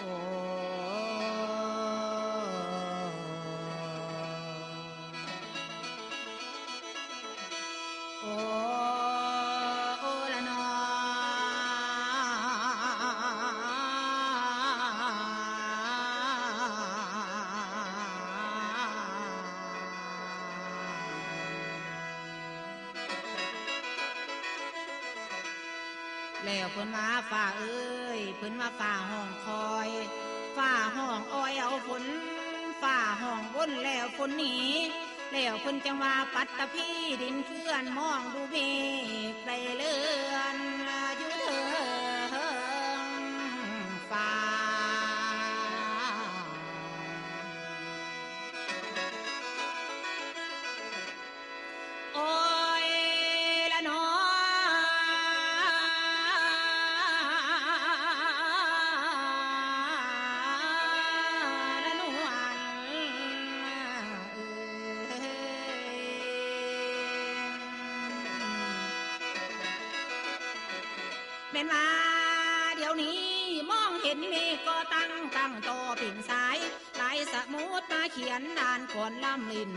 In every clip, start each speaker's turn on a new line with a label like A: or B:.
A: โแล้วเพิ่นมาฝ่าเอ้ยเพิ่นมาฝ่าห้องคอยฝ่าห้องอ้อยเอาฝนฝ่าห้องวนแล้วฝนหนีแล้วเพิ่นจังว่าปัตตพีดินเคลื่อนมองดูเมฆไปเลื่อ เป็นว่าเดี๋ยวนี้มองเห็นเมฆก็ตั้งตั้งโตปิ่นสายลายสมุดมาเขียนด่านก่อนลำลิน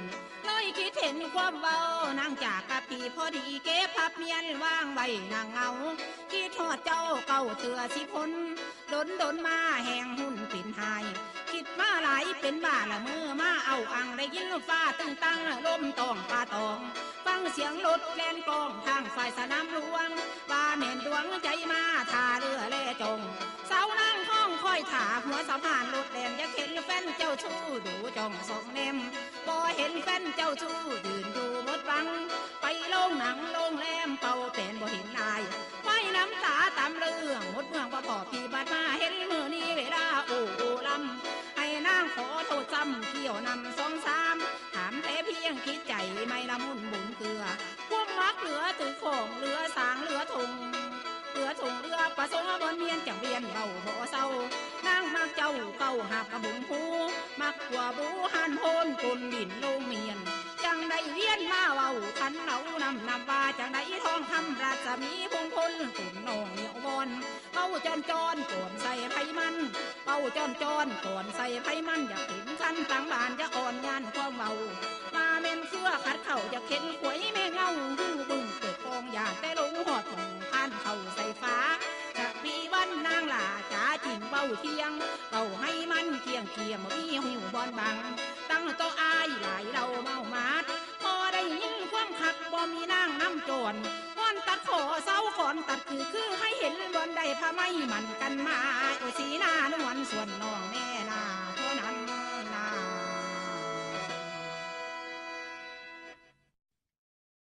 A: เลยคิดเห็นความเบานางจากกะปีพอดีเก็บพับเมียนว่างใบนางเงาคิดทอดเจ้าเก่าเถื่อสิพ้นดนดนมาแหงหุ่นปิ่นหายคิดมาหลา เป็นบ้าละมือมาเอาอังได้ยินฟ้าตึงตังลมตองปลาตอง ฟังเสียงรถแล่นกองทางฝ่ายสนามหลวงว่าแม่นดวงใจมาท่าเรือแล่จงเสานั่งห้องคอยถาหัวสะพานรถแล่นอยาเห็นแฟนเจ้าชู้ดูจองสองเนมบ่เห็นแฟนเจ้าชู้ยืนอยู่หมดบัง ไปโรงหนังโรงแรมเป่าเป็นบ่เห็นนาย เกี่ยวนำสองสามถามแต่เพียงคิดใจไม่ละมุนบุญเกลือ พวกมักเหลือตือของเหลือสางเหลือทงเหลือทงเรือประสงค์บนเมียนจังเวียนเบาบ่เศร้านางมักเจ้าเก่าหักกระบุงหูมักกว่าบูหันโพนกลดินโลงเมียนจังได้เวียนมาเว้าขันเหลานำนำวาจังได้ทองคำราชมีพงพลตุ่นนองเหนียวบอนเป้าจอนจอนก่อนใส่ไผมันเป้าจอนจอนก่อนใส่ไผมันอยากเห็น นต่างบานจะอ่อนยานความเมามาเม่นเครือขัดเข่าอยากเห็นขวยแม่เงาหูบึ้งเกิดกองอยากแต่ลงหอดของผ่านเข่าใส่ฟ้าจะมีวันนางหลาจ๋าจิงเบ้าเทียงเบ้าให้มันเคียงเคียงมีหิวบอนบัง ตั้งโตอายหลายเราเมามาดพอได้ยินความคักบ่มีนางน้ำโจรก้อนตัดขอเสาขอนตัดคือคือให้เห็นบอนใดผ้าไหมมันกันมาสีหน้าหนุนส่วนน้องแม่